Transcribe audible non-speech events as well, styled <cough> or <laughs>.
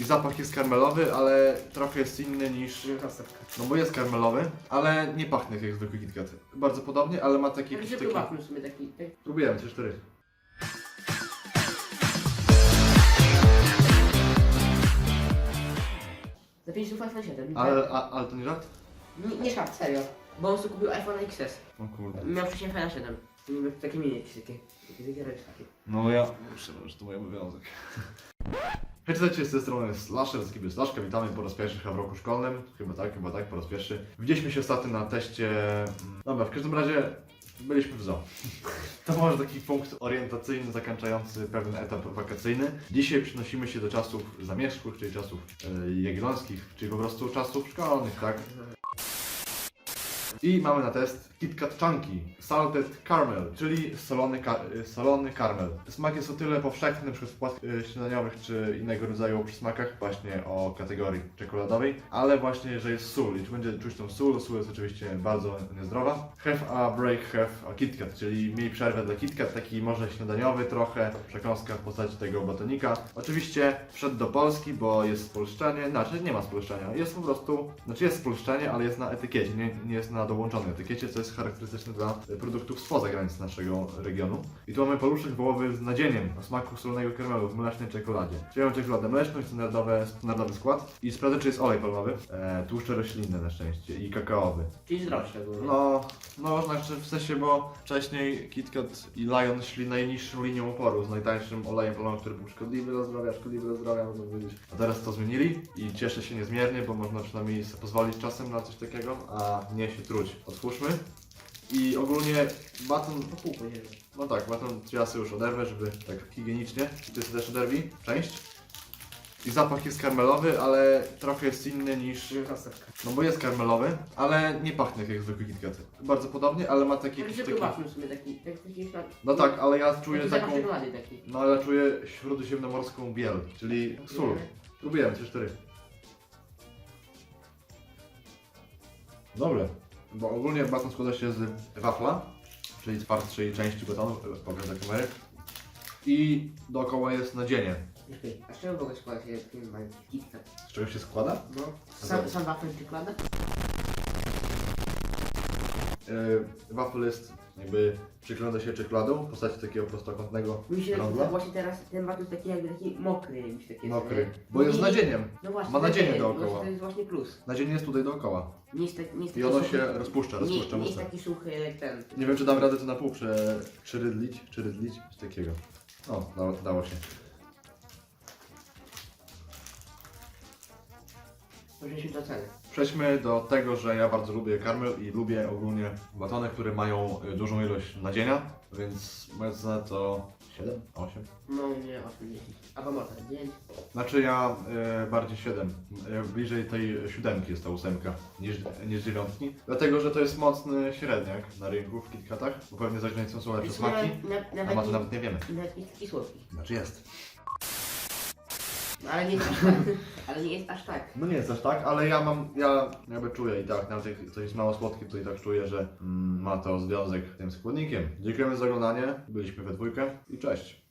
I zapach jest karmelowy, ale trochę jest inny niż... No bo jest karmelowy, ale nie pachnie jak zwykły KitKat. Bardzo podobnie, ale ma taki... Tak się taki... próbowaliśmy w sumie taki... tak- Próbujemy, 3-4. Za 5 słów iPhone 7. Ale, a, ale to nie żart? Nie, nie żart, serio. Bo on sobie kupił iPhone XS. O kurde. Miał wcześniej iPhone 7. Niby takie mini jakieś takie. Takie zegareczki takie. No ja muszę, że to mój obowiązek. Cześć, z tej strony Slasher, z Kiby Slaszka. Witamy po raz pierwszy w roku szkolnym. Chyba tak, chyba tak, po raz pierwszy. Widzieliśmy się ostatnio na teście... mm, Dobra, w każdym razie byliśmy w zoo. <laughs> To może taki punkt orientacyjny, zakończający pewien etap wakacyjny. Dzisiaj przenosimy się do czasów zamierzchłych, czyli czasów e, jagiellońskich, czyli po prostu czasów szkolnych, tak? I mamy na test KitKat Chunky Salted Caramel, czyli solony, ka y, solony karmel. Smak jest o tyle powszechny, przykład w płatkach y, śniadaniowych czy innego rodzaju przysmakach, właśnie o kategorii czekoladowej, ale właśnie, że jest sól i czy będzie czuć tą sól, sól jest oczywiście bardzo niezdrowa. Have a break, have a KitKat, czyli miej przerwę dla KitKat, taki może śniadaniowy trochę, przekąska w postaci tego batonika. Oczywiście wszedł do Polski, bo jest spolszczenie, znaczy nie ma spolszczenia, jest po prostu, znaczy jest spolszczenie, ale jest na etykiecie, nie, nie jest na dołączonej etykiecie, co jest charakterystyczne dla e, produktów spoza granic naszego regionu. I tu mamy paluszek wołowy z nadzieniem o smaku solnego karmelu w mlecznej czekoladzie. Czyli czekoladę mleczną standardowe, standardowy skład. I sprawdzę, czy jest olej palmowy, e, tłuszcze roślinne na szczęście i kakaowy. Czyli zdrowsze ogólnie. No, no można jeszcze w sensie, bo wcześniej KitKat i Lion szli najniższą linią oporu, z najtańszym olejem palmowym, który był szkodliwy dla zdrowia, szkodliwy dla zdrowia, można powiedzieć. A teraz to zmienili i cieszę się niezmiernie, bo można przynajmniej sobie pozwolić czasem na coś takiego, a nie się truć. Otwórzmy. I ogólnie baton, Po pół no tak, baton ja sobie już oderwę, żeby tak higienicznie. Ty sobie też oderwij, część. I zapach jest karmelowy, ale trochę jest inny niż... Kostewka. No bo jest karmelowy, ale nie pachnie jak zwykły KitKat. Bardzo podobnie, ale ma taki... Tak taki próbowaliśmy w sumie taki... tak- taki ślad- no tak, ale ja czuję taki zapach taką... czekolady taki. No ale czuję śródziemnomorską biel, czyli sól. Próbujemy, 3-4. Dobre. Bo ogólnie baton składa się z wafla, czyli twardszej części batonu, pokaż za kamerę. I dookoła jest nadzienie. A z czego w ogóle składa się ten? Z czego się składa? No. Sam, sam wafel czekolada? Yy, wafel jest jakby przyklada się czekoladą w postaci takiego prostokątnego Mi się rąbla. właśnie teraz ten jest taki jakby taki mokry, jakbyś taki Mokry. Bo jest I- nadzieniem. No właśnie, Ma nadzienie dookoła. właśnie To jest właśnie plus. Nadzienie jest tutaj dookoła. Nie jest, tak, nie jest I taki ono suchy, się rozpuszcza, nie, rozpuszcza nie jest mocno. taki suchy jak ten. Nie wiem, czy dam radę to na pół prze... przerydlić, przerydlić, coś takiego. O, dało, dało się. Przejdźmy do tego, że ja bardzo lubię karmel i lubię ogólnie batony, które mają y, dużą ilość nadzienia, więc moja cena to 7, 8. No nie, 80. Albo może 9. Znaczy ja y, bardziej 7. Y, bliżej tej siódemki jest ta ósemka niż, niż dziewiątki. Dlatego, że to jest mocny średniak na rynku w KitKatach, bo pewnie za granicą są lepsze smaki, a nawet, to nawet nie wiemy. nawet taki słodki. Znaczy jest. No, ale nie jest aż tak. Ale nie jest aż tak. No nie jest aż tak, ale ja mam, ja jakby czuję i tak, nawet jak coś jest mało słodkie, to i tak czuję, że mm, ma to związek z tym składnikiem. Dziękujemy za oglądanie, byliśmy we dwójkę i cześć.